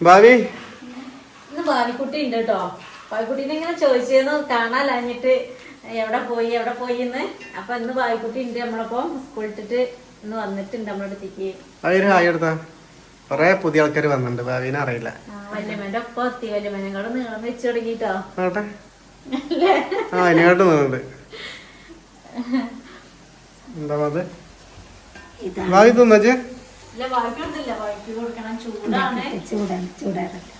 ഭാവി? ഇന്ന് ഭാവിക്കുട്ടി ഉണ്ട് കേട്ടോ. ഭാവിക്കുട്ടീനെ ഇങ്ങനെ ചോദിച്ചേന്ന് കാണാലഞ്ഞിട്ട് എവിടെ പോയി എവിടെ പോയി എന്ന്. അപ്പൊ ഇന്ന് ഭാവിക്കുട്ടി ഉണ്ട് നമ്മളപ്പം സ്കൂളിൽ ഇട്ടിട്ട് ഇന്ന് വന്നിട്ടുണ്ട് നമ്മുടെ അടുത്തേക്ക് അവർ ഹായ് എടുത്താ. കൊറേ പുതിയ ആൾക്കാർ വന്നിട്ടുണ്ട് ഭാവിനെ അറിയില്ല. വല്യമ്മേന്റെ ഒപ്പം എത്തി. വല്യമ്മേനോട് നീളം വെച്ച് തുടങ്ങിട്ടോ. ആട്ടെ ആ അതിനെക്കാട്ട് നിന്നുണ്ട് എന്താ അത് ഇതാണ് ഭാവി തിന്നേ ചൂടാണ്. ചൂടാണ് ചൂടാറല്ല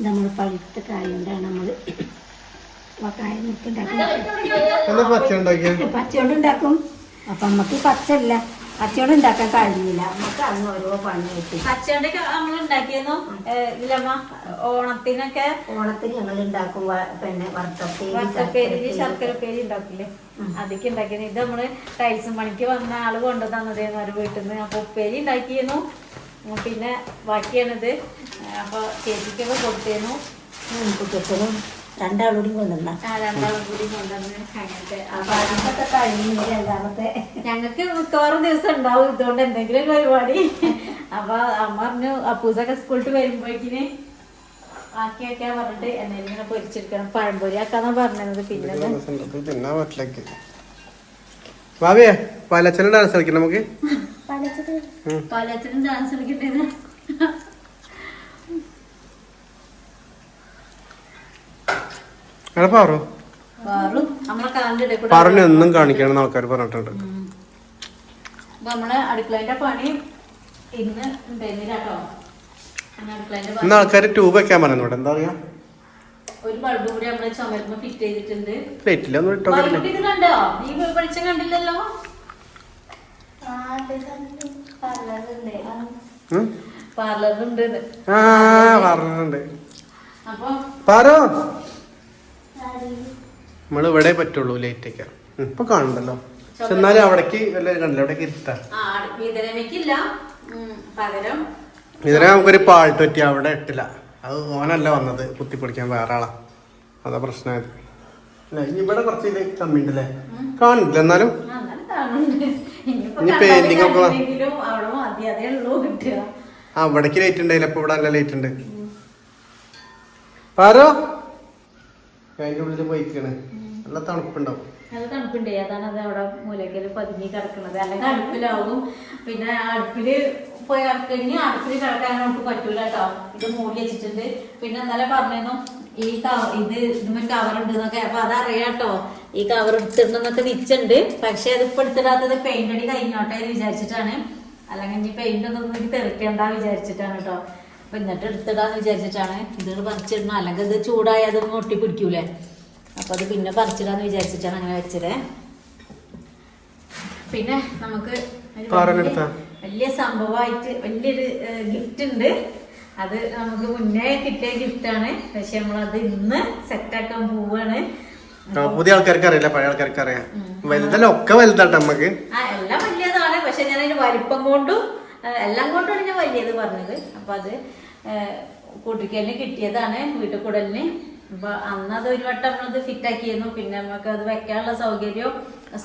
നമ്മൾ പഴുത്ത കായ കൊണ്ടാണ് നമ്മൾ കായ നിൽക്കുണ്ടാക്കുന്നത് എന്താ പച്ച കൊണ്ടുണ്ടാക്കും അപ്പൊ നമുക്ക് പച്ചല്ല പച്ചയോണ്ട് ഉണ്ടാക്കാൻ കഴിയില്ല. നമുക്ക് അന്ന് ഓരോ പണി കിട്ടി അച്ചോണ്ടൊക്കെ നമ്മൾ ഉണ്ടാക്കിയെന്നു? ഇല്ലമ്മ ഓണത്തിനൊക്കെ ഓണത്തിന് ഞങ്ങൾ ഉണ്ടാക്കും പിന്നെ വറുത്തപ്പേരി ശർക്കരപ്പേരി. ശർക്കര പേരി ഉണ്ടാക്കില്ലേ അതൊക്കെ ഉണ്ടാക്കിയത്. ഇത് നമ്മൾ ടൈൽസും പണിക്ക് വന്ന ആൾ കൊണ്ടു തന്നതേന്ന് ഒരു വീട്ടിൽ നിന്ന് അപ്പൊ ഉപ്പേരി ഉണ്ടാക്കിയിരുന്നു ഉം, പിന്നെ ബാക്കിയാണിത്. അപ്പൊ ചേച്ചിക്കൊക്കെ കൊടുത്തേനു കുട്ടികളും രണ്ടാളൂടെയും കൊണ്ടുവന്ന. ഞങ്ങൾക്ക് മിക്കവാറും ദിവസം ഉണ്ടാവും ഇതുകൊണ്ട് എന്തെങ്കിലും പരിപാടി. അപ്പൊ അമ്മ പറഞ്ഞു അപ്പൂസൊക്കെ സ്കൂളിൽ വരുമ്പോഴേക്കിന് ആക്കി വെക്കാൻ പറഞ്ഞിട്ട് എന്തെങ്കിലും ഇങ്ങനെ പൊരിച്ചെടുക്കണം. പഴംപൊരി ആക്കാന്നാ പറഞ്ഞത് പിന്നെ ഭാവിയെ പാലച്ചന ഡാൻസ് കളിക്കണം നമുക്ക്? പലച്ചനും ഡാൻസ് കളിക്കണ്ടേന്ന്. അങ്ങനെ പാറു. പറഞ്ഞു എന്നും കാണിക്കണം ആൾക്കാർ പറഞ്ഞിട്ടുണ്ട്. അപ്പൊ നമ്മളെ അടുക്കളേന്റെ പണി ഇന്ന് ആൾക്കാർ ട്യൂബ് വെക്കാൻ പറഞ്ഞു ഇവിടെ എന്താ പറയാ? ഒരു ബൾബ് കൂടി നമ്മളെ ചുമരുമ്പോ ഫിറ്റ് ചെയ്തിട്ടുണ്ട്. പ്ലേറ്റിലൊന്നും ഇട്ടോ ഇത് കണ്ടോ? നീ വെളിച്ചം കണ്ടില്ലല്ലോ? അപ്പൊ പാറോ. നമ്മൾ ഇവിടെ പറ്റുള്ളൂ ലേറ്റ് ഒക്കെ. ഇപ്പൊ കാണണ്ടല്ലോ എന്നാലും അവിടേക്ക് കണ്ടില്ല? അവിടേക്ക് ഇരുത്താം. ഇതിനെ നമുക്കൊരു പാൾട്ട് പറ്റി അവിടെ ഇട്ടില്ല. അത് ഓനല്ല വന്നത് കുത്തിപ്പൊടിക്കാൻ വേറെ ആളാ അതാ പ്രശ്നമായത് ഇവിടെ കുറച്ച് ഇത് കമ്മി ഉണ്ടല്ലേ കാണില്ല എന്നാലും. ഇനി കണ്ടാലും ഒക്കെ അവിടേക്ക് ലൈറ്റ് ഉണ്ടായില്ല ഇപ്പൊ ഇവിടെ നല്ല ലൈറ്റ് ഉണ്ട്. പാരോ? അതിന്റെ ഉള്ളിൽ പോയിക്കാണ്. നല്ല തണുപ്പുണ്ടാവും. നല്ല തണുപ്പുണ്ട്. അതാണ് അത് അവിടെ മൂലക്കൽ പതുങ്ങി കിടക്കുന്നത് അല്ലെങ്കിൽ അടുപ്പിലാവും. പിന്നെ അടുപ്പിൽ പോയി ഇറക്കഴിഞ്ഞ് അടുപ്പിൽ കിടക്കാൻ നമുക്ക് പറ്റൂല കേട്ടോ ഇത് മൂടി വെച്ചിട്ടുണ്ട്. പിന്നെ ഇന്നലെ പറഞ്ഞിരുന്നു ഈ കവർ ഇത് ഇതിന് കവറുണ്ട് എന്നൊക്കെ അപ്പൊ അതറിയാം കേട്ടോ ഈ കവർ എടുത്തിട്ടുണ്ടെന്നൊക്കെ നിച്ചുണ്ട് പക്ഷെ അത് ഇപ്പൊ എടുത്തിടാത്തത് പെയിന്റ് അടി കഴിഞ്ഞോട്ടെ എന്ന് വിചാരിച്ചിട്ടാണ്. അല്ലെങ്കിൽ ഇനി പെയിന്റ് ഒന്നും തെറിക്കണ്ട വിചാരിച്ചിട്ടാണ് കേട്ടോ അപ്പൊ എന്നിട്ട് എടുത്തിടാന്ന് വിചാരിച്ചിട്ടാണ്. ഇത് പറിച്ചിടണം. അല്ലെങ്കിൽ ഇത് ചൂടായി അത് ഒട്ടി പിടിക്കൂലേ അപ്പൊ അത് പിന്നെ പറിച്ചിടാന്ന് വിചാരിച്ചിട്ടാണ് അങ്ങനെ വെച്ചത്. പിന്നെ നമുക്ക് വലിയ- സംഭവമായിട്ട് വലിയൊരു ഗിഫ്റ്റ് ഉണ്ട്. അത് നമുക്ക് മുന്നേ കിട്ടിയ ആണ്. പക്ഷെ നമ്മളത് ഇന്ന് സെറ്റാക്കാൻ പോവാണ്. ആ, പുതിയ ആൾക്കാർക്ക് അറിയില്ല പഴയ ആൾക്കാർക്ക് അറിയാം. വലുതല്ല ഒക്കെ വലുതാട്ടെ നമുക്ക് എല്ലാം വലിയതാണ്. പക്ഷെ ഞാൻ അതിന് വലിപ്പം കൊണ്ടും എല്ലാം കൊണ്ടാണ് ഞാൻ വലിയത് പറഞ്ഞത്. അപ്പൊ അത് കൂട്ടിക്കലിന് കിട്ടിയതാണ് വീട്ടിൽ കൂടലിന് അപ്പൊ അന്ന് അത് ഒരു വട്ടം നമ്മളത് ഫിറ്റ് ആക്കിയിരുന്നു. പിന്നെ നമുക്ക് അത് വെക്കാനുള്ള സൗകര്യം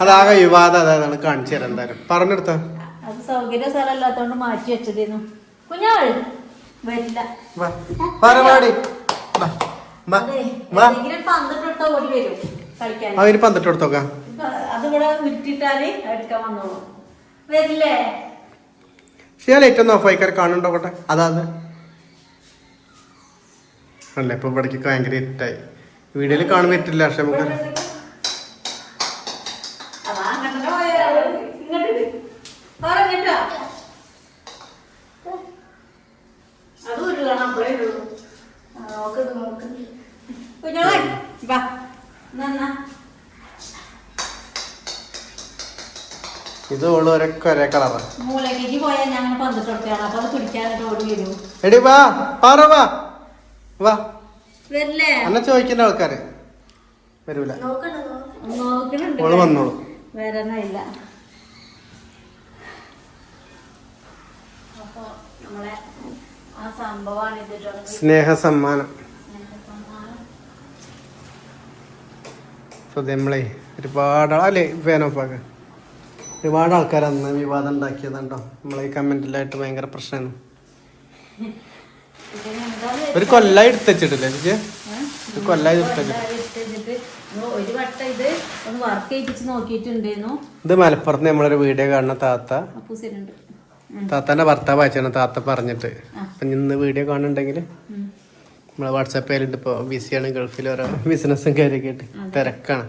അതാകെ വിവാദം അതാണ് കാണിച്ചു തരാം എന്തായാലും. പറഞ്ഞെടുത്താ. അത് സൗകര്യം സ്ഥലമല്ലാത്തോണ്ട് മാറ്റി വെച്ചതേന്നു. കുഞ്ഞാൾ വരില്ല. എന്തെങ്കിലും പന്ത്രണ്ടോ ഓടി വരും കളിക്കാൻ. അവന് പന്ത്രണ്ട് കൊടുത്തോക്കാം അതിവിടെ ഉരുട്ടിട്ടാൽ എടുക്കാൻ വന്നോളൂ. വരില്ലേ? പക്ഷേ ലൈറ്റ് ഒന്ന് ആയിക്കാർ കാണുന്നുണ്ടോട്ടെ അതാ അത്. അല്ല ഇപ്പൊ ഇവിടേക്ക് ഭയങ്കര ഇരുട്ടായി വീഡിയോയിൽ കാണാൻ പറ്റില്ല പക്ഷെ നമുക്ക് ഞാൻ വാ. പോയാ- ഇങ്ങോട്ട് ഇട്. പറഞ്ഞിട്ടോ അത് ഉരുളണം അപ്പളേ ഉരുളൂ കുഞ്ഞോളെ വാ നന്നാ ഇത് ഓൾ ഒരൊക്കെ ഒരേ കളറാ മൂലക്കേക്ക് പോയാൽ ഞാൻ പന്തിട്ട് കൊടുക്കുകയാണ് അപ്പൊ അത് പിടിക്കാനായിട്ട് ഓടി വരും. എടി വാ പാറ വാ. വാ. വരില്ലേ? അന്നെ ചോദിക്കുന്ന ആൾക്കാര് വരൂല. നോക്കണുണ്ട്. ഓൾ വന്നോളൂ. അപ്പൊ നമ്മളെ ആ സംഭവമാണ് ഇത് സ്നേഹ സമ്മാനം. സോ നമ്മളെ ഒരുപാട് അല്ലേ ഫാനോപ്പാക്ക് ഒരുപാട് ആൾക്കാർ അന്ന് വിവാദം ഉണ്ടാക്കിയതാണ്ടോ? നമ്മളെ കമന്റിലായിട്ട് ഭയങ്കര പ്രശ്നമാണ്. ഒരു കൊല്ലായി എടുത്തുവെച്ചിട്ടില്ലേ വെച്ചിട്ടില്ലേ ഏഹ്? ഒരു കൊല്ലായി ഇത് മലപ്പുറത്ത് നമ്മളൊരു വീഡിയോ കാണുന്ന താത്ത. താത്താന്റെ ഭർത്താവ് അയച്ചാണ് താത്ത പറഞ്ഞിട്ട്. അപ്പൊ ഇന്ന് വീഡിയോ കാണുന്നുണ്ടെങ്കിൽ. നമ്മളെ വാട്സാപ്പ് പേരുണ്ട് ഇപ്പോൾ ബിസിയാണ് ഗൾഫിൽ ഓരോ ബിസിനസ്സും കാര്യമൊക്കെ ആയിട്ട് തിരക്കാണ്.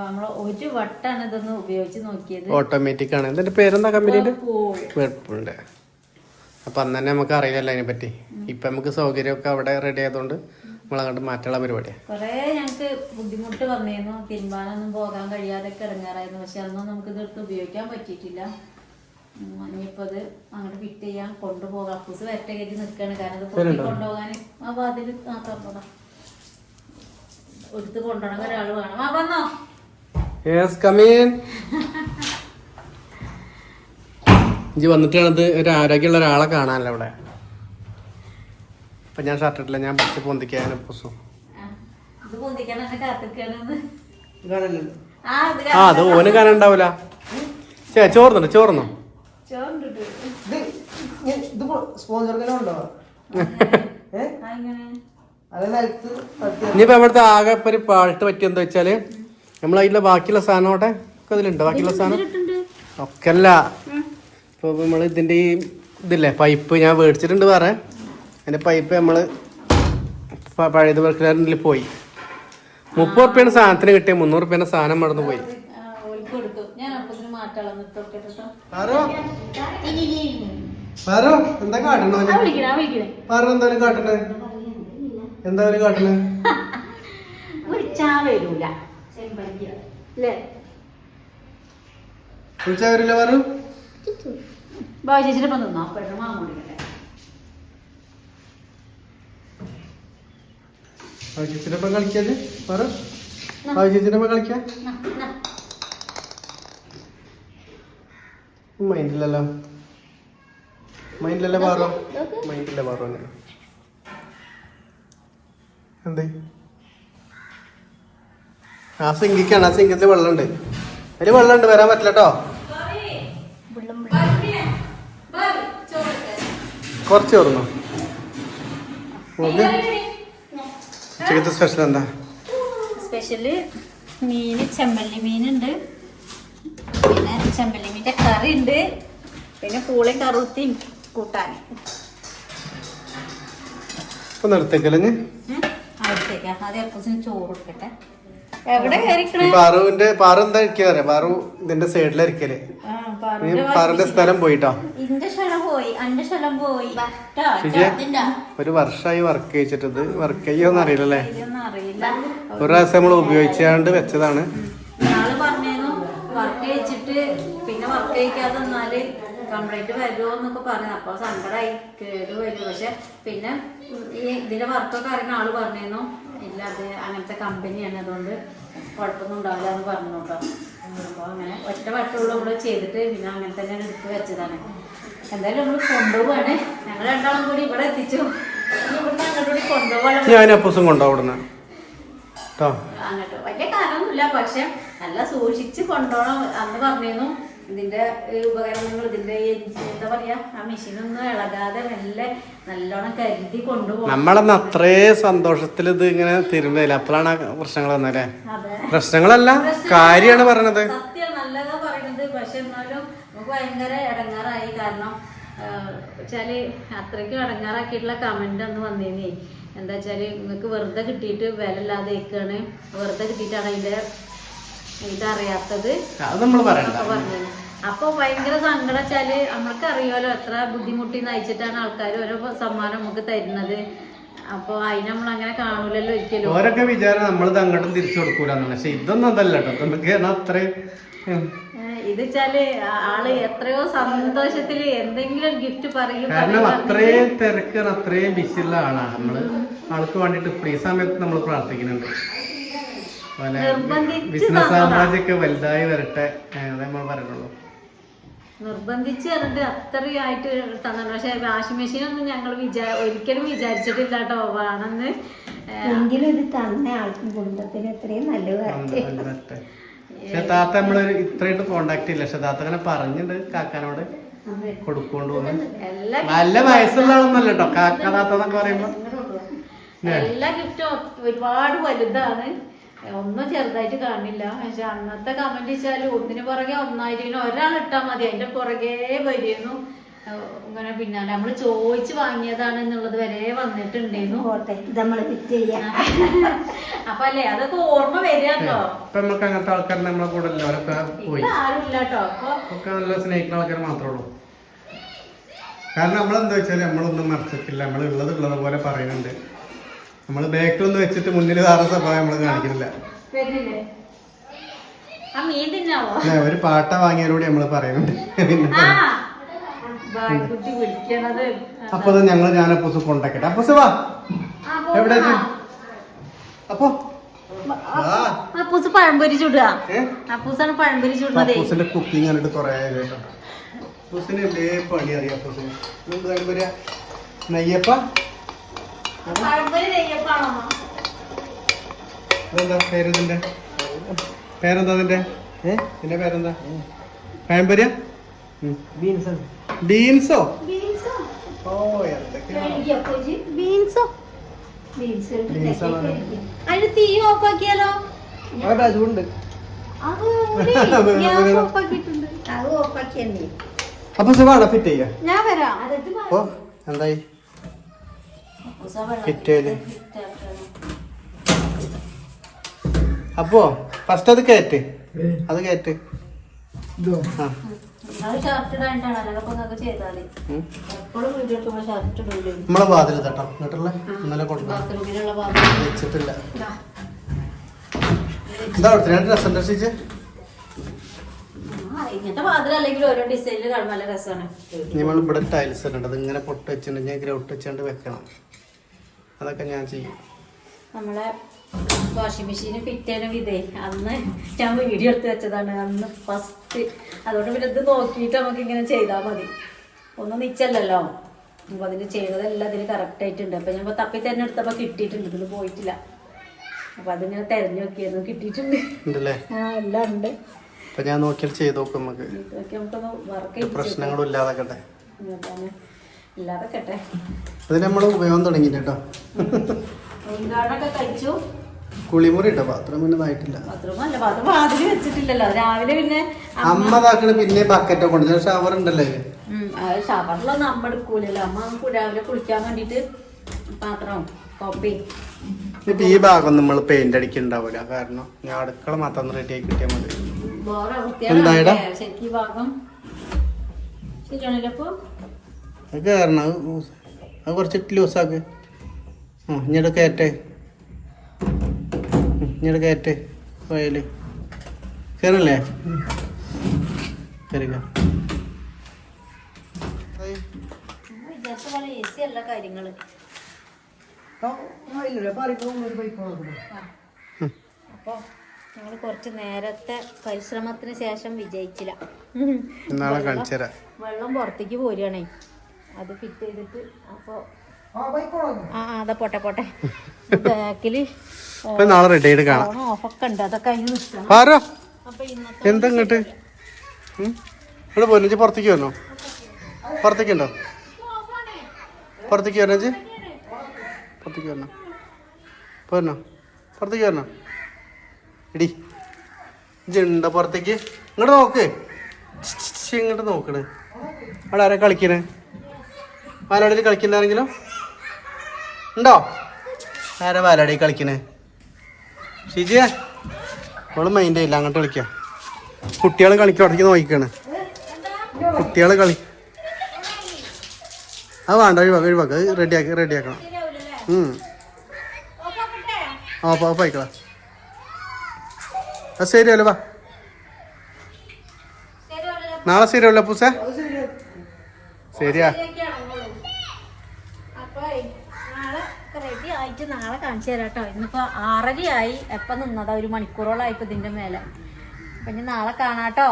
അപ്പൊ നമ്മൾ ഒരു വട്ടാണ് ഇതൊന്ന് ഉപയോഗിച്ച് നോക്കിയത്. ഓട്ടോമാറ്റിക് ആണ്. ഇതിന്റെ പേരെന്താ കമ്പനിയുടെ വേൾപൂളിന്റെ അപ്പൊ അന്ന് തന്നെ നമുക്ക് അറിയില്ലല്ലോ അതിനെ പറ്റി. ഇപ്പൊ നമുക്ക് സൗകര്യമൊക്കെ അവിടെ റെഡി ആയതുകൊണ്ട് നമ്മളങ്ങോട്ട് മാറ്റാനുള്ള പരിപാടിയാണ് കൊറേ ഞങ്ങക്ക് ബുദ്ധിമുട്ട് വന്നിരുന്നു. തിരുമ്പാനൊന്നും പോകാൻ കഴിയാതെ ഇറങ്ങാറായിരുന്നു. പക്ഷെ അന്നും നമുക്ക് ഇതെടുത്ത് ഉപയോഗിക്കാൻ പറ്റിയിട്ടില്ല. ഇനിയിപ്പോ അത് അങ്ങോട്ട് ഫിറ്റ് ചെയ്യാൻ കൊണ്ടുപോകാം. അപ്പൂസ് വരട്ടെ കയറ്റി നിൽക്കാണ് കാരണം ഇത് കൊണ്ടുപോകാൻ ആ വാതിൽ ആ തുറന്നതാ എടുത്ത് കൊണ്ടുപോകണം ഒരാൾ വേണം. ആ വന്നോ? യെസ് കമീൻ ഇജ്ജ് വന്നിട്ടാണത് ഒരു ആരോഗ്യമുള്ള ഒരാളെ കാണാനല്ലോ ഇവിടെ? അപ്പൊ ഞാൻ ഷർട്ട് ഇട്ടില്ല ഞാൻ പറിച്ച് പൊന്തിക്കാനും പുസ്തകം ആ, അത് ഓന് കാണാൻ ഉണ്ടാവൂല ചേ ചോർന്നുണ്ട് ചോർന്നോ. ഇനിയിപ്പോ ഇവിടുത്തെ ആകെ ഇപ്പൊ ഒരു പാട്ട് പറ്റിയെന്താ വെച്ചാൽ നമ്മൾ അതിന്റെ ബാക്കിയുള്ള സാധനം അവിടെ ഒക്കെ ഇതിലുണ്ട്? ബാക്കിയുള്ള സാധനം? ഒക്കെ അല്ല ഇപ്പൊ നമ്മൾ ഇതിന്റെ ഈ ഇതില്ലേ? പൈപ്പ് ഞാൻ മേടിച്ചിട്ടുണ്ട് വേറെ. അതിന്റെ പൈപ്പ് നമ്മൾ പഴയത് വർക്കിലാറിൽ പോയി. മുപ്പത് റുപ്യാണ് സാധനത്തിന് കിട്ടിയ മുന്നൂറ് റുപ്യാണ് സാധനം മടന്നു പോയി. എന്താ കാട്ടണോ എന്തായാലും കാട്ടണേ വരൂല. അല്ലേ വിളിച്ചാ വരില്ല പറ ബാജേച്ചിന്റെ ഒപ്പം നിന്നോ? പെട്ടെന്ന് മാങ്ങ കുടിക്കട്ടെ ആവശ്യത്തിനൊപ്പം കളിക്കാത് പറ. കളിക്കാം. മൈൻഡില്ലല്ലോ മൈൻഡിലല്ലേ. പാറോ? മൈൻഡില്ല പാറോ എന്തേ? ആ സിങ്കിക്കാണ് ആ സിങ്കത്തിൽ വെള്ളമുണ്ട്. അതിൽ വെള്ളമുണ്ട് വരാൻ പറ്റില്ല കേട്ടോ കുറച്ച് നോക്ക് ഉച്ചക്കത്തെ സ്പെഷ്യൽ എന്താ? സ്പെഷ്യൽ മീന് ചെമ്പല്ലി മീനുണ്ട്. പിന്നെ ചെമ്പല്ലി മീന്റെ കറി ഉണ്ട് പിന്നെ പൂളയും കറുത്തിയും കൂട്ടാൻ ഇപ്പൊ നിർത്തേക്കല്ലേ അടുത്തേക്കാ അത് അപ്പൂസിന് ചോറ് കൊടുക്കട്ടെ. പാറുവിന്റെ പാറു എന്താ ഇരിക്കുക അറിയാം? പാറു ഇതിന്റെ സൈഡിലിരിക്കൽ ആ, നീ പാറുന്റെ സ്ഥലം പോയിട്ടോ. ഒരു വർഷമായി വർക്ക് കഴിച്ചിട്ടത് ഇത് വർക്ക് ചെയ്യോന്ന് അറിയില്ലല്ലേ ഒരു പ്രാവശ്യം നമ്മൾ ഉപയോഗിച്ചാണ്ട് വെച്ചതാണ്. വർക്ക് ചെയ്യിച്ചിട്ട് പിന്നെ വർക്ക് നിന്നാൽ കംപ്ലൈന്റ് വരുമോ എന്നൊക്കെ പറഞ്ഞു അപ്പൊ സങ്കടമായി കേട് വരും പക്ഷെ പിന്നെ ഈ ഇതിന്റെ വർക്കൊക്കെ അറിയുന്ന ആൾ പറഞ്ഞേന്നു ഇല്ല അത് അങ്ങനത്തെ കമ്പനിയാണ് അതുകൊണ്ട് കുഴപ്പമൊന്നും ഉണ്ടാവില്ല എന്ന് പറഞ്ഞു കേട്ടോ. അപ്പോൾ അങ്ങനെ ഒറ്റ വട്ടമുള്ള നമ്മൾ ചെയ്തിട്ട് പിന്നെ അങ്ങനെ തന്നെ എടുത്ത് വെച്ചതാണ്. എന്തായാലും നമ്മൾ കൊണ്ടുപോവാണ്. ഞങ്ങൾ രണ്ടാളും കൂടി ഇവിടെ എത്തിച്ചു. ഇവിടുന്ന് കൊണ്ടുപോകണം ഞാൻ അപ്പൂസം കൊണ്ടുപോകും ഇവിടുന്ന് അങ്ങോട്ട് വലിയ കാരണമൊന്നുമില്ല പക്ഷെ നല്ല സൂക്ഷിച്ച് കൊണ്ടുപോകണം അന്ന് പറഞ്ഞിരുന്നു. ഇതിന്റെ ഉപകരണങ്ങൾ ഇതിന്റെ എന്താ പറയാ ആ മെഷീനൊന്നും ഇളകാതെ മെല്ലെ നല്ലോണം കരുതി കൊണ്ടുപോകും നമ്മളന്ന് അത്രേ സന്തോഷത്തിൽ ഇത് ഇങ്ങനെ തിരുമ്പയില്ല അപ്പോഴാണ് പ്രശ്നങ്ങൾ വന്നല്ലേ പ്രശ്നങ്ങളല്ല കാര്യമാണ് പറയണത്. സത്യം നല്ലതാ പറയുന്നത് പക്ഷെ എന്നാലും നമുക്ക് ഭയങ്കര ഇടങ്ങാറായി. കാരണം വെച്ചാൽ അത്രയ്ക്കും ഇടങ്ങാറാക്കിയിട്ടുള്ള കമന്റ് അന്ന് വന്നേനെ. എന്താ വെച്ചാൽ നിങ്ങൾക്ക് വെറുതെ കിട്ടിയിട്ട് വില ഇല്ലാതെ വെറുതെ കിട്ടിയിട്ടാണ് അതിന്റെ ഇതറിയാത്തത് അത് നമ്മൾ അപ്പൊ ഭയങ്കര സങ്കടം വെച്ചാൽ നമ്മൾക്ക് അറിയാലോ എത്ര ബുദ്ധിമുട്ടി നയിച്ചിട്ടാണ് ആൾക്കാർ ഓരോ സമ്മാനം നമുക്ക് തരുന്നത്. അപ്പൊ അതിന് നമ്മൾ അങ്ങനെ കാണൂലല്ലോ ഒരിക്കലും. ഓരൊക്കെ വിചാരം നമ്മളിത് അങ്ങോട്ടും തിരിച്ചു കൊടുക്കൂലെന്നാണ്. പക്ഷെ ഇതൊന്നും അതല്ല കേട്ടോ. നമുക്ക് അത്രയും ഇത് വെച്ചാൽ ആൾ എത്രയോ സന്തോഷത്തിൽ എന്തെങ്കിലും ഗിഫ്റ്റ് പറയും കാരണം അത്രയും തിരക്കാണ് അത്രയും ബിസിയുള്ള ആളാണ് നമ്മൾ. ആൾക്ക് വേണ്ടിട്ട് ഫ്രീ സമയത്ത് നമ്മൾ പ്രാർത്ഥിക്കുന്നുണ്ട്. ബിസിനസ് തന്നതാ. സാമ്രാജ്യമൊക്കെ വലുതായി വരട്ടെ നമ്മൾ പറയുള്ളൂ നിർബന്ധിച്ച് പറഞ്ഞിട്ട് അത്രയും ആയിട്ട് തന്നെ പക്ഷെ വാഷിംഗ് മെഷീൻ ഒന്നും ഞങ്ങൾ വിചാ ഒരിക്കലും വിചാരിച്ചിട്ടില്ല കേട്ടോ വേണമെന്ന് എങ്കിലും ഇത് തന്ന ആൾക്കും കുടുംബത്തിന് എത്രയും വരട്ടെ. പക്ഷെ താത്ത നമ്മളൊരു ഇത്രയായിട്ട് കോണ്ടാക്ട് ഇല്ല. പക്ഷെ താത്ത അങ്ങനെ പറഞ്ഞിട്ടുണ്ട് കാക്കാനോട് കൊടുക്കൊണ്ട് നല്ല വയസ്സുള്ള ആളൊന്നല്ല കേട്ടോ. കാക്കതാത്തന്നൊക്കെ പറയുമ്പോ. എല്ലാ ഗിഫ്റ്റും ഒരുപാട് വലുതാണ്. ഒന്നും ചെറുതായിട്ട് കാണില്ല. പക്ഷെ അന്നത്തെ കമന്റ് വെച്ചാൽ ഒന്നിന് പുറകെ ഒന്നായിരിക്കണം ഒരാൾ ഇട്ടാൽ മതി. അതിന്റെ പുറകെ വരുന്നു ഇങ്ങനെ പിന്നാലെ നമ്മൾ ചോദിച്ചു വാങ്ങിയതാണ് എന്നുള്ളത് വരെ വന്നിട്ടുണ്ടായിരുന്നു. അപ്പൊ അല്ലേ? അതൊക്കെ ഓർമ്മ വരികട്ടോ ഇപ്പൊ നമുക്ക് അങ്ങനത്തെ ആൾക്കാർ നമ്മളെ കൂടെ ഇല്ല അവരൊക്കെ പോയി. ഇവിടെ ആരും ഇല്ല കേട്ടോ. അപ്പൊ നല്ല സ്നേഹിക്കുന്ന ആൾക്കാർ മാത്രമേ ഉള്ളൂ. കാരണം നമ്മളെന്താ വെച്ചാൽ നമ്മളൊന്നും മറച്ചിട്ടില്ല. നമ്മൾ ഉള്ളത് ഉള്ളത് പോലെ പറയുന്നുണ്ട്. നമ്മൾ ഒന്ന് വെച്ചിട്ട് മുന്നിൽ വേറെ സ്വഭാവം നമ്മൾ കാണിക്കുന്നില്ല. ഒരു പാട്ട വാങ്ങിയതിലൂടെ നമ്മൾ പറയുന്നുണ്ട്. അപ്പൊ ഞങ്ങൾ ഞാൻ അപ്പൂസ് കൊണ്ടാക്കട്ടെ. അപ്പൂസ് വാ. എവിടെ അപ്പോ. അപ്പൂസ് പഴംപൊരി ചുടുക. അപ്പൂസാണ് പഴംപൊരി ചുടുന്നതേ. അപ്പൂസിന്റെ കുക്കിംഗ് കണ്ടിട്ട് കൊറേ കേട്ടോ. അപ്പൂസിന് എന്തേ പണി അറിയാം അപ്പൂസിന്? നെയ്യപ്പ? പഴംപൊരി പേര് ഇതിന്റെ പേരെന്താ അതിന്റെ? ഏ? നിന്റെ പേരെന്താ? പാമ്പര്യ ബീൻസ്. ബീൻസോ? ബീൻസോ? ഓ ബീൻസോ. അതിന് തീ ഓഫ് ആക്കിയാലോ ചൂടുണ്ട് അപ്പൊ സുഖാണോ? ഫിറ്റ് ചെയ്യാ? ഞാൻ വരാം. എന്തായി? അപ്പോ ഫസ്റ്റ് അത് കയറ്റ് അത് കയറ്റ് ഷർട്ട് നമ്മളെ വാതിൽ തട്ടോ എന്നിട്ടുള്ള ഇന്നലെ ഭാഗം വെച്ചിട്ടില്ല. എന്താ അവിടുത്തെ രണ്ട് ഡ്രസ് നല്ല നമ്മൾ ഇവിടെ ടൈൽസ് ഉണ്ട് അത് ഇങ്ങനെ പൊട്ട് വെച്ചിട്ടുണ്ടെങ്കിൽ ഗ്രൗട്ട് വെച്ചുകൊണ്ട് വെക്കണം. അതൊക്കെ ഞാൻ ചെയ്യും. നമ്മളെ വാഷിംഗ് മെഷീന് ഫിറ്റ് ഇതേ അന്ന് ഞാൻ വീഡിയോ എടുത്ത് വെച്ചതാണ്. അന്ന് ഫസ്റ്റ് അതുകൊണ്ട് പിന്നെ ഇത് നോക്കിയിട്ട് നമുക്ക് ഇങ്ങനെ ചെയ്താൽ മതി. ഒന്നും നിച്ചല്ലല്ലോ. അപ്പൊ അതിന് ചെയ്തതെല്ലാം അതിന് കറക്റ്റ് ആയിട്ടുണ്ട്. അപ്പൊ ഞാൻ തപ്പി തന്നെ എടുത്തപ്പോൾ കിട്ടിയിട്ടുണ്ട്. ഇതിന് പോയിട്ടില്ല. അപ്പൊ അത് ഞാൻ തെരഞ്ഞു നോക്കിയായിരുന്നു കിട്ടിയിട്ടുണ്ട്. ആ എല്ലാം ഉണ്ട്. അപ്പൊ ഞാൻ നോക്കിയാൽ ചെയ്ത് നോക്കും നമുക്ക്. പ്രശ്നങ്ങളും ഇല്ലാതാക്കട്ടെ. ഇല്ലാതെ കേട്ടെ അതിന് നമ്മൾ ഉപയോഗം തുടങ്ങിയിട്ട് കേട്ടോ. കഴിച്ചു. കുളിമുറി ഇട്ടോ? ബാത്റൂം പിന്നെ ആയിട്ടില്ല. ബാത്റൂം വെച്ചിട്ടില്ലല്ലോ. രാവിലെ പിന്നെ അമ്മ ഇതാക്കണ പിന്നെ ബക്കറ്റ് ഉണ്ട് ഷവർ ഉണ്ടല്ലേ? അത് ഷവറിലൊന്നും അമ്മ എടുക്കൂലല്ലോ. അമ്മ രാവിലെ കുളിക്കാൻ വേണ്ടിട്ട് പാത്രവും കോപ്പി ഇപ്പൊ ഈ ഭാഗം നമ്മൾ പെയിന്റ് അടിക്കണ്ടാവൂല കാരണം ഞാൻ അടുക്കള മാത്രം റെഡി ആയി കിട്ടിയാൽ മതി? വൃത്തിയാണ് ശരിക്കും ഭാഗം ശരിയാണല്ലോ അപ്പൊ അത് കയറണം അത് അത് കുറച്ച് ലൂസാക്ക്. ആ ഇങ്ങോട്ട് കയറ്റേ. ഇങ്ങോട്ട് കയറ്റേ. വയൽ കയറല്ലേ കയറി വിചാരിച്ച പോലെ ഈസി അല്ല കാര്യങ്ങൾ. ഇല്ല പറയുമ്പോൾ ഒരു പൈപ്പ് അപ്പൊ ഞങ്ങൾ കുറച്ച് നേരത്തെ പരിശ്രമത്തിന് ശേഷം വിജയിച്ചില്ല. വെള്ളം പുറത്തേക്ക് പോരുകയാണേ അത് ഫിറ്റ് ചെയ്തിട്ട് അപ്പൊ ആ അതെ പോട്ടെ പോട്ടെ. ബാക്കിൽ നാളെ റെഡി ആയിട്ട് കാണാം. ഓഫൊക്കെ ഉണ്ട്. അതൊക്കെ അതിന് ആരോ? എന്താ ഇങ്ങോട്ട്? ഇവിടെ പോരുന്നു പുറത്തേക്ക് വരണോ? പുറത്തേക്ക് ഉണ്ടോ? പുറത്തേക്ക് വരണോ പുറത്തേക്ക് വരണോ? പോരണോ? പുറത്തേക്ക് വരണോ? ഇടി. ഇജുണ്ട പുറത്തേക്ക്? ഇങ്ങോട്ട് നോക്ക്. ഇങ്ങോട്ട് നോക്കണേ അവിടെ ആരാ കളിക്കണേ? വാലാടിയിൽ കളിക്കണ്ടാരെങ്കിലും ഉണ്ടോ? ആരാ വാലാടി കളിക്കണേ? ഷിജിയെ? അവൾ മൈൻഡ് ചെയ്യില്ല അങ്ങോട്ട് കളിക്കാം. കുട്ടികൾ അവിടേക്ക് നോക്കിക്കാണ്. കുട്ടികൾ കളി അത് വേണ്ട ഒഴിവാക്ക ഒഴിവാക്ക. റെഡിയാക്കി റെഡിയാക്കണം ആ ഓഫ് ആയിക്കളാ. അത് ശരിയല്ലോ വാ. നാളെ ശരിയല്ലോ പൂസ ശരിയാ അപ്പൊ നാളെ റെഡി ആയിട്ട് നാളെ കാണിച്ചു തരാം കേട്ടോ. ഇന്നിപ്പോ ആറരയായി. എപ്പം നിന്നതാ? ഒരു മണിക്കൂറോളായി ഇതിന്റെ മേലെ. അപ്പൊ ഇനി നാളെ കാണാട്ടോ